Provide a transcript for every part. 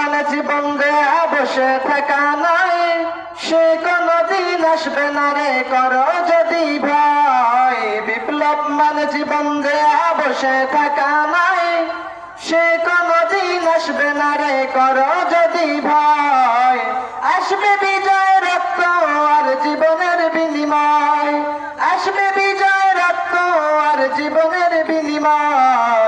মানে জীবন দেয়া বসে থাকা নয় সে কোনদিন আসবে না রে করো যদি ভয়। বিপ্লব মানে জীবন দেয়া বসে থাকা নয় সে কোনদিন আসবে না রে করো যদি ভয়। আসবে বিজয় রক্ত আর জীবনের বিনিময়। আসবে বিজয় রক্ত আর জীবনের বিনিময়।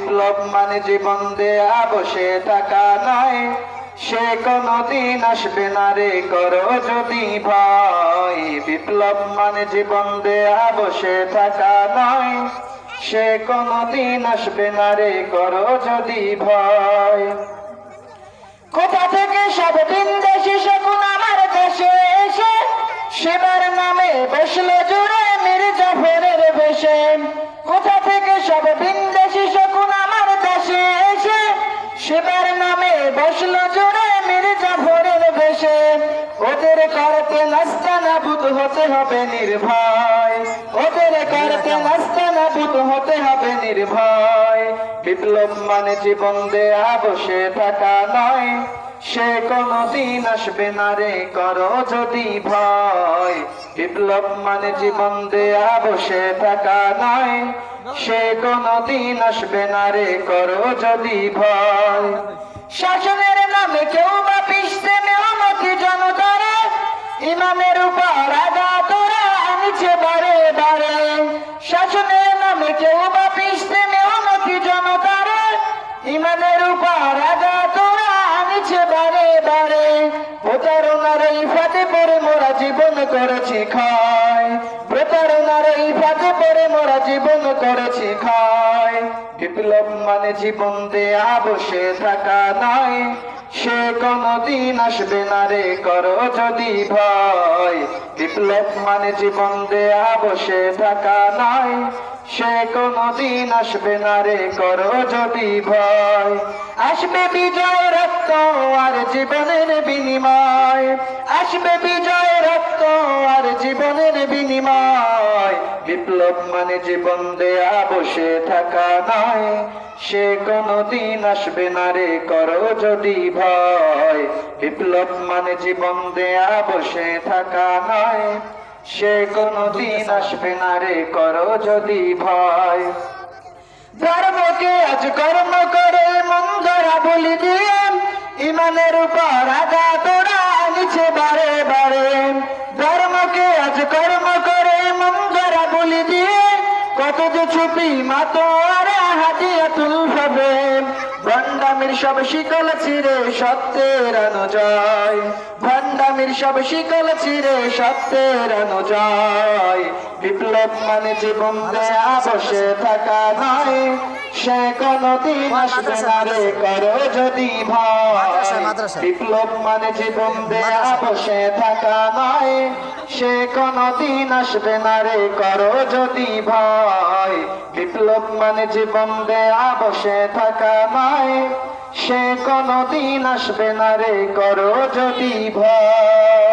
বিপ্লব মানে জীবন দেয়া, বসে থাকা নয়। সে কোনদিন আসবে না রে, করো যদি ভয়। বিপ্লব মানে জীবন দেয়া, বসে থাকা নয়। সে কোনদিন আসবে না রে, করো যদি ভয়। কোথা থেকে সব বিন্দেশি শকুন আমার দেশে এসে, সেবার নামে বসল করতে হতে হবে নির্ভয়। ওদের করতে হতে হবে নির্ভয়। বিপ্লব মানে জীবন দেয়া, বসে থাকা নয়। সে কোনদিন আসবে না রে, করো যদি ভয়। বিপ্লব মানে জীবন দেয়া, বসে থাকা নয়। সে কোনদিন আসবে না রে, করো যদি ভয়। শাসনের নামে কেউ বা পিসতে মেহমতি জনতারা আনছে বারে বারে। প্রতারণার এই ফাঁদে পড়ে মোরা জীবন করেছি খায়। প্রতারণার এই ফাঁদে পড়ে মোরা জীবন করেছি খায়। বিপ্লব মানে জীবন দেয়া, বসে থাকা নয় সে কোনদিন আসবে না রে, করো যদি ভয়। বিপ্লব মানে জীবন দেয়া, বসে থাকা নাই সে কোনদিন আসবে না রে, করো যদি ভয়। আসবে বিজয় রক্ত আর জীবনের বিনিময়। আসবে বিজয় রক্ত আর জীবনের বিনিময়। বিপ্লব মানে জীবন দেয়া, বসে থাকা নয়। সে কোনদিন আসবে না রে, করো যদি ভয়। বিপ্লব মানে জীবন দেয়া, বসে থাকা নয়। সে কোনদিন আসবে না রে, করো যদি ভয়। ধর্মকে আজ কর্ম করে মন্দরা বলি দিয়ে। ইমানের উপর আঘাত ওরা নিচে বারে বারে। ধর্মকে আজ কর্ম কত যে শিকল ছিঁড়ে সত্যের অনুজয়। ভণ্ডামির সব শিকল ছিঁড়ে সত্যের অনুজয়। বিপ্লব মানে জীবন দেয়া, বসে থাকা নয়। সে কোনদিন আসবে না রে করো যদি। বিপ্লব মানে জীবন দেয়া বসে থাকা নয়। সে কোনদিন আসবে না রে করো যদি ভয়। বিপ্লব মানে জীবন দেয়া বসে থাকা নয়। সে কোনদিন আসবে না রে করো যদি ভয়।